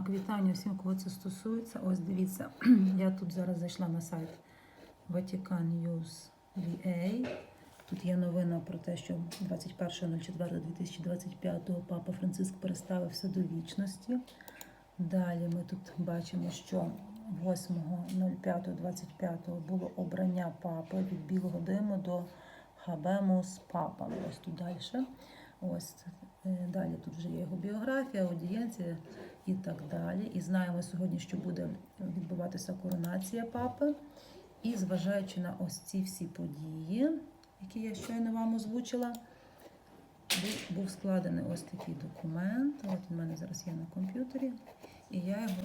Так, вітання всім, кого це стосується. Ось дивіться, я тут зараз зайшла на сайт Vatican News VA. Тут є новина про те, що 21.04.2025 Папа Франциск переставився до вічності. Далі ми тут бачимо, що 8.05.25 було обрання папи від білого диму до Хабемус Папа. Ось тут далі. Ось е, далі тут вже є його біографія, аудієнція і так далі. І знаємо сьогодні, що буде відбуватися коронація папи. І зважаючи на ось ці всі події, які я щойно вам озвучила, був- складений ось такий документ. От в мене зараз є на комп'ютері. І я його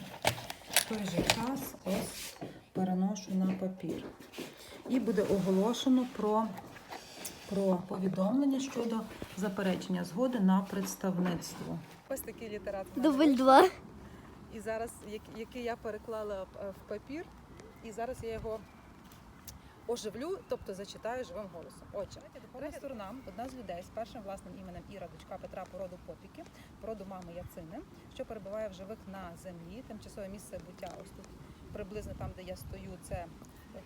в той же час ось переношу на папір. І буде оголошено про, про повідомлення щодо заперечення згоди на представництво. Ось такий літерат. Дубль два. І зараз, як- який я переклала е, в папір, і зараз я його оживлю, тобто зачитаю живим голосом. Отже, духовна сторона, одна з людей з першим власним іменем Іра, дочка Петра породу Попіки, породу мами Яцини, що перебуває в живих на землі. Тимчасове місце буття ось тут приблизно там, де я стою, це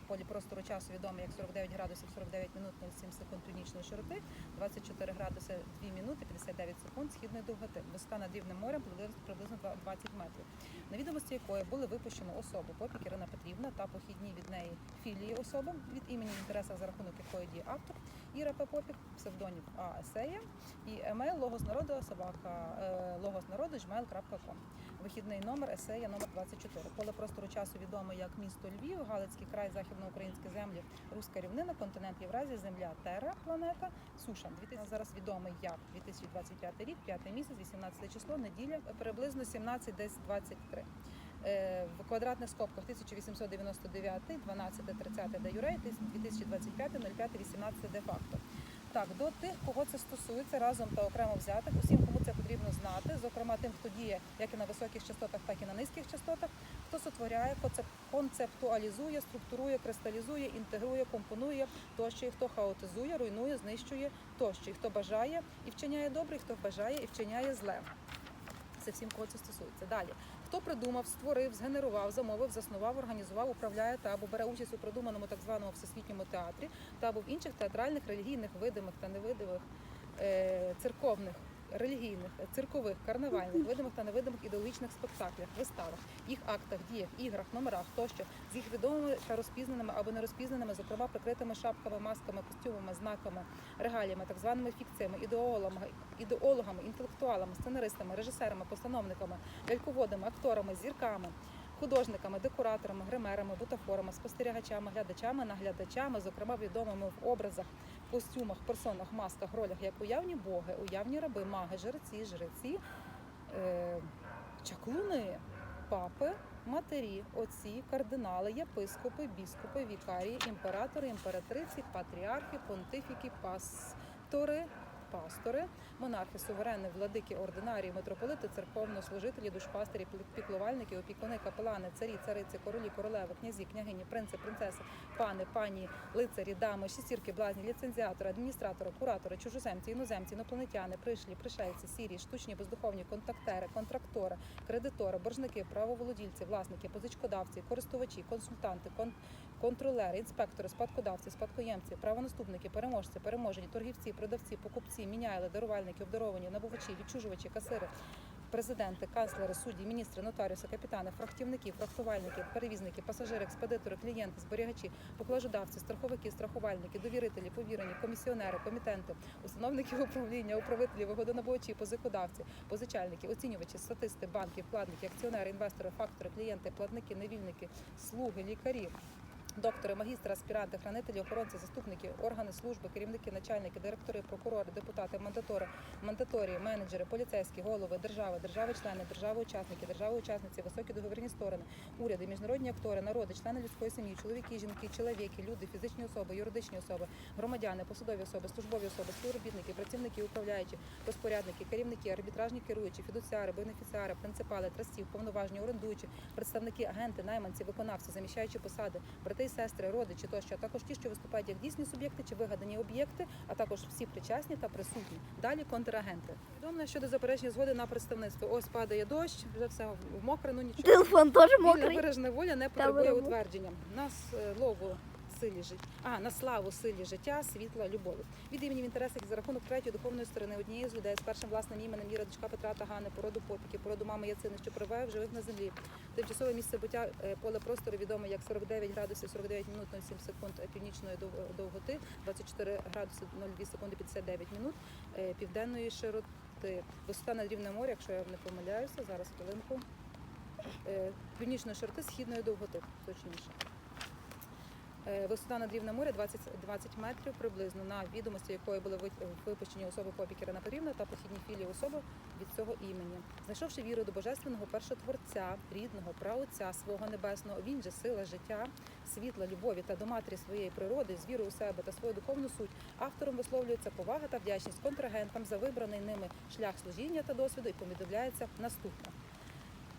полі простору часу відомий як 49 градусів 49 минут 07 секунд північної широти, 24 градуси 2 минути 59 секунд східної довготи. Висота над рівнем морем приблизно- приблизно 20 метрів. На відомості якої були випущено особу Попік Ірина Петрівна та похідні від неї філії особи від імені інтереса за рахунок якої діє автор Іра П. Попік, псевдонім А. І емейл логос народу собака е, логос народу gmail.com. Вихідний номер есея номер 24. Поле простору часу відомо як місто Львів, Галицький край, західноукраїнські землі, Руська рівнина, континент Євразія, Земля, Терра, планета, Суша. 2000 зараз відомий як 2025 рік, 5 місяць, 18 число, неділя, приблизно 17, десь 23. Е, В квадратних скобках 1899, 12, 30 де юрей, 2025, 05, 18 де факто. Так, до тих, кого це стосується, разом та окремо взятих, усім, кому це потрібно знати, зокрема тим, хто діє як і на високих частотах, так і на низьких частотах, хто сотворяє, концептуалізує, структурує, кристалізує, інтегрує, компонує тощо, і хто хаотизує, руйнує, знищує тощо, і хто бажає і вчиняє добре, і хто бажає і вчиняє зле. Це всім, кого це стосується. Далі. Хто придумав, створив, згенерував, замовив, заснував, організував, управляє та або бере участь у придуманому так званому всесвітньому театрі та або в інших театральних, релігійних, видимих та невидимих е, церковних, релігійних, циркових, карнавальних, видимих та невидимих ідеологічних спектаклях, виставах, їх актах, діях, іграх, номерах тощо з їх відомими та розпізнаними або нерозпізнаними, зокрема прикритими шапками, масками, костюмами, знаками, регаліями, так званими фікціями, ідеологами, ідеологами, інтелектуалами, сценаристами, режисерами, постановниками, ляльководами, акторами, зірками. Художниками, декораторами, гримерами, бутафорами, спостерігачами, глядачами, наглядачами, зокрема відомими в образах, костюмах, персонах, масках, ролях, як уявні боги, уявні раби, маги, жреці, жреці, е, чаклуни, папи, матері, отці, кардинали, єпископи, біскупи, вікарії, імператори, імператриці, патріархи, понтифіки, пастори. Пастори, монархи, суверени, владики, ординарії, митрополити, церковнослужителі, душпастері, пл- піклувальники, опікуни, капелани, царі, цариці, королі, королеви, князі, княгині, принци, принцеси, пани, пані, лицарі, дами, шестірки, блазні, ліцензіатори, адміністратори, куратори, чужоземці, іноземці, інопланетяни, пришлі, пришельці, сірі, штучні, бездуховні, контактери, контрактори, кредитори, боржники, правоволодільці, власники, позичкодавці, користувачі, консультанти, кон- контролери, інспектори, спадкодавці, спадкоємці, правонаступники, переможці, переможені, торгівці, продавці, покупці, міняйли, дарувальники, обдаровані, набувачі, відчужувачі, касири. Президенти, канцлери, судді, міністри, нотаріуси, капітани, фрахтівники, фрахтувальники, перевізники, пасажири, експедитори, клієнти, зберігачі, поклажодавці, страховики, страхувальники, довірителі, повірені, комісіонери, комітенти, установники управління, управителі, вигодонабувачі, позикодавці, позичальники, оцінювачі, статисти, банки, вкладники, акціонери, інвестори, фактори, клієнти, платники, невільники, слуги, лікарі. Доктори, магістри, аспіранти, хранителі, охоронці, заступники, органи служби, керівники, начальники, директори, прокурори, депутати, мандатори, мандаторії, менеджери, поліцейські, голови держави, держави-члени, держави-учасники, держави-учасниці, високі договірні сторони, уряди, міжнародні актори, народи, члени людської сім'ї, чоловіки, жінки, чоловіки, люди, фізичні особи, юридичні особи, громадяни, посадові особи, службові особи, співробітники, працівники, управляючі, розпорядники, керівники, арбітражні керуючі, фідуціари, бенефіціари, принципали, трастів, повноважні, орендуючі, представники, агенти, найманці, виконавці, заміщаючі посади, брати брати, сестри, родичі тощо, а також ті, що виступають як дійсні суб'єкти чи вигадані об'єкти, а також всі причасні та присутні. Далі контрагенти. Відомо щодо заперечення згоди на представництво. Ось падає дощ, вже все в мокре, ну нічого. Телефон теж Вільна мокрий. бережна воля не потребує утвердження. Нас е, лову силі життя, а на славу силі життя, світла, любові. Від імені в інтересах за рахунок третьої духовної сторони однієї з людей з першим власним іменем Віра, дочка Петра та Гани, породу попіки, породу мами Яцини, що перебуває в живих на землі. Тимчасове місце буття е, поле простору відоме як 49 градусів 49 минут 07 секунд е, північної довготи, 24 градуси 02 секунди 59 минут е, південної широти. Висота над рівнем моря, якщо я не помиляюся, зараз хвилинку. Е, Північної широти східної довготи, точніше. Е, Висота над рівнем моря 20, 20 метрів приблизно, на відомості якої були ви- випущені особи Попік Ірина Петрівна та похідні філії особи від цього імені. Знайшовши віру до божественного першотворця, рідного праотця свого небесного, він же сила життя, світла, любові та до матері своєї природи, з вірою у себе та свою духовну суть, автором висловлюється повага та вдячність контрагентам за вибраний ними шлях служіння та досвіду і повідомляється наступне.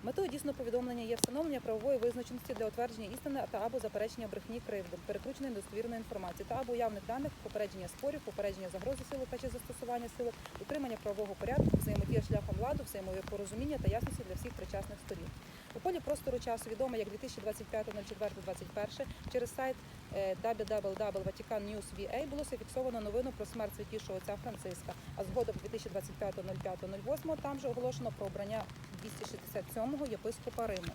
Метою дійсно повідомлення є встановлення правової визначеності для утвердження істини та або заперечення брехні кривди, перекрученої достовірної інформації та або явних даних, попередження спорів, попередження загрози сили та чи застосування сили, утримання правового порядку, взаємодія шляхом владу, взаємопорозуміння та ясності для всіх причасних сторін. У полі простору часу відомо як 2025.04.21 через сайт е, www.vaticannews.va було зафіксовано новину про смерть святішого отця Франциска, а згодом 2025.05.08 там же оголошено про обрання 267-го єпископа Риму.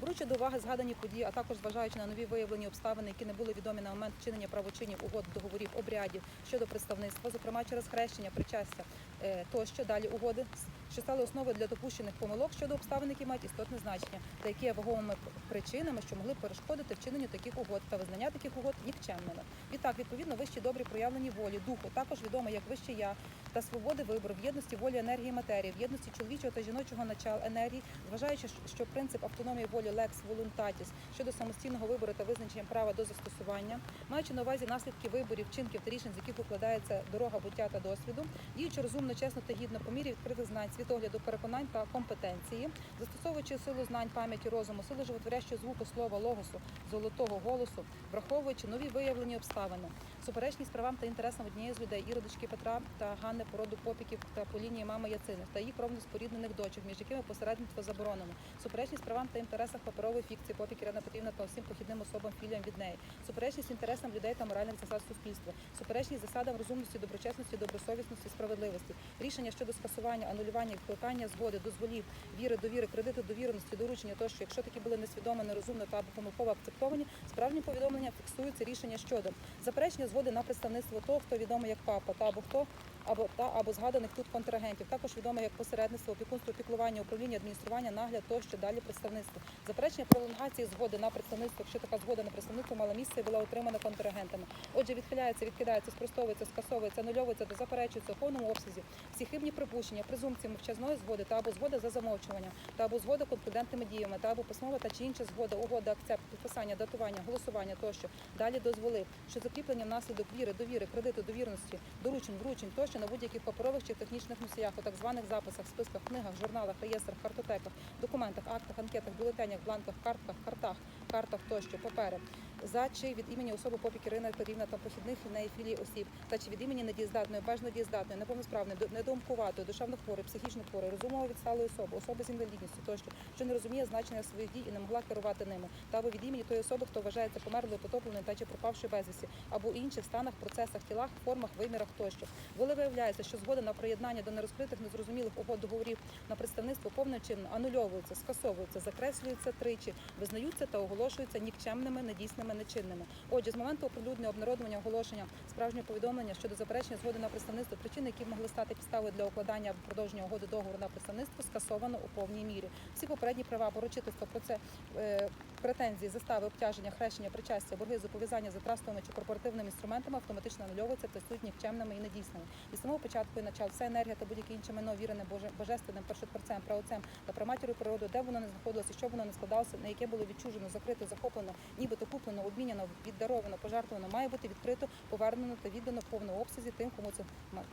Беручи до уваги згадані події, а також зважаючи на нові виявлені обставини, які не були відомі на момент вчинення правочинів, угод, договорів, обрядів щодо представництва, зокрема через хрещення, причастя е, тощо, далі угоди, що стали основою для допущених помилок щодо обставин, які мають істотне значення, та які є вагомими причинами, що могли перешкодити вчиненню таких угод та визнання таких угод нікчемними. Відтак, відповідно, вищі добрі проявлені волі, духу, також відомо як вище я та свободи вибору, в єдності волі енергії матерії, в єдності чоловічого та жіночого начал енергії, зважаючи, що принцип автономії волі lex voluntatis щодо самостійного вибору та визначення права до застосування, маючи на увазі наслідки виборів, вчинків та рішень, з яких укладається дорога буття та досвіду, діючи розумно, чесно та гідно по мірі відкритих знань, світогляду, переконань та компетенції, застосовуючи силу знань, пам'яті, розуму, силу животворящого звуку слова, логосу, золотого голосу, враховуючи нові виявлені обставини, суперечність правам та інтересам однієї з людей, і родички Петра та Ганни породу попіків та по лінії мами Яцини та їх кровно споріднених дочок, між якими посередництво заборонено, суперечність правам та інтересах паперової фікції попік Ірина Петрівна та усім похідним особам філіям від неї, суперечність інтересам людей та моральних засад суспільства, суперечність засадам розумності, доброчесності, добросовісності, справедливості, рішення щодо скасування, анулювання, відкликання згоди, дозволів, віри, довіри, кредиту, довіреності, доручення тощо, якщо такі були несвідомо, нерозумно та або помилково акцептовані, справжні повідомлення фіксуються рішення щодо. Заперечення згоди на представництво того, хто відомий як папа, та або хто або та або згаданих тут контрагентів, також відомо як посередництво, опікунство, піклування, управління, адміністрування, нагляд тощо далі представництво. Заперечення пролонгації згоди на представництво, якщо така згода на представництво мала місце і була отримана контрагентами. Отже, відхиляється, відкидається, спростовується, скасовується, анульовується та заперечується у повному обсязі всі хибні припущення, презумпції мовчазної згоди та або згода за замовчуванням, та або згода конклюдентними діями, та або письмова та чи інша згода, угода, акцепт, підписання, датування, голосування тощо. Далі дозволи, що закріплення внаслідок віри, довіри, кредиту, довірності, доручень, вручень тощо на будь-яких паперових чи технічних носіях, у так званих записах, списках, книгах, журналах, реєстрах, картотеках, документах, актах, анкетах, бюлетенях, бланках, картках, картах, картах тощо, папери. За чи від імені особи попік Ірина Петрівна та похідних неї філії осіб, та чи від імені недієздатної, бажано дієздатної, неповносправної, до- недоумкуватої, душевно хворої, психічно хворої, розумово відсталої особи, особи з інвалідністю тощо, що не розуміє значення своїх дій і не могла керувати ними, та або від імені тої особи, хто вважається померлою, потопленою та чи пропавшою безвісті, або інших станах, процесах, тілах, формах, вимірах тощо. Коли виявляється, що згода на приєднання до нерозкритих, незрозумілих угод договорів на представництво повним чином анульовується, скасовується, закреслюється тричі, визнаються та оголошуються нікчемними, недійсними, нечинними. Отже, з моменту оприлюднення обнародування оголошення справжнього повідомлення щодо заперечення згоди на представництво причини, які могли стати підставою для укладання продовження угоди договору на представництво, скасовано у повній мірі. Всі попередні права, поручительства про це е, претензії, застави, обтяження, хрещення, причастя, борги, зобов'язання за трастовими чи корпоративними інструментами автоматично анульовуються та стають нікчемними і недійсними. Від самого початку і начал вся енергія та будь-яке інше майно вірене Боже божественним першотворцем, праотцем та праматір'ю природи, де воно не знаходилося, що воно не складалося, на яке було відчужено, закрито, захоплено, нібито куплено, обміняно, віддаровано, пожертвовано, має бути відкрито, повернено та віддано в повному обсязі тим, кому це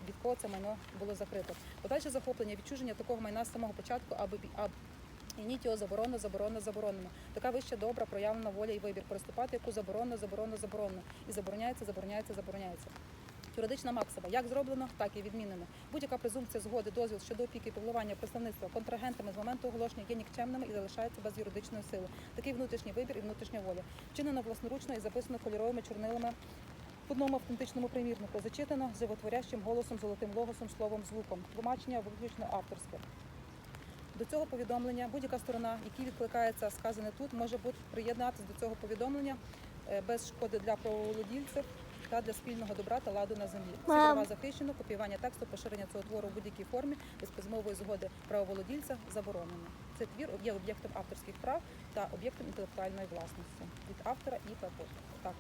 від кого це майно було закрито. Подальше захоплення, відчуження такого майна з самого початку, аби аб- його заборонено, заборонено, заборонено. Така вища добра проявлена воля і вибір. Переступати яку заборонено, заборонено, заборонено. І забороняється, забороняється, забороняється. Юридична максима як зроблено, так і відмінено. Будь-яка презумпція згоди, дозвіл щодо опіки, піклування, представництва контрагентами з моменту оголошення є нікчемними і залишається без юридичної сили. Такий внутрішній вибір і внутрішня воля. Вчинено власноручно і записано кольоровими чорнилами в одному автентичному примірнику. Зачитано животворящим голосом, золотим логосом, словом, звуком. Тлумачення виключно авторське. До цього повідомлення будь-яка сторона, якій відкликається сказане тут, може бути приєднатися до цього повідомлення е, без шкоди для правоволодільців та для спільного добра та ладу на землі. Ці права захищено, копіювання тексту, поширення цього твору в будь-якій формі без письмової згоди правоволодільця заборонено. Цей твір є об'єктом авторських прав та об'єктом інтелектуальної власності від автора і також. Так.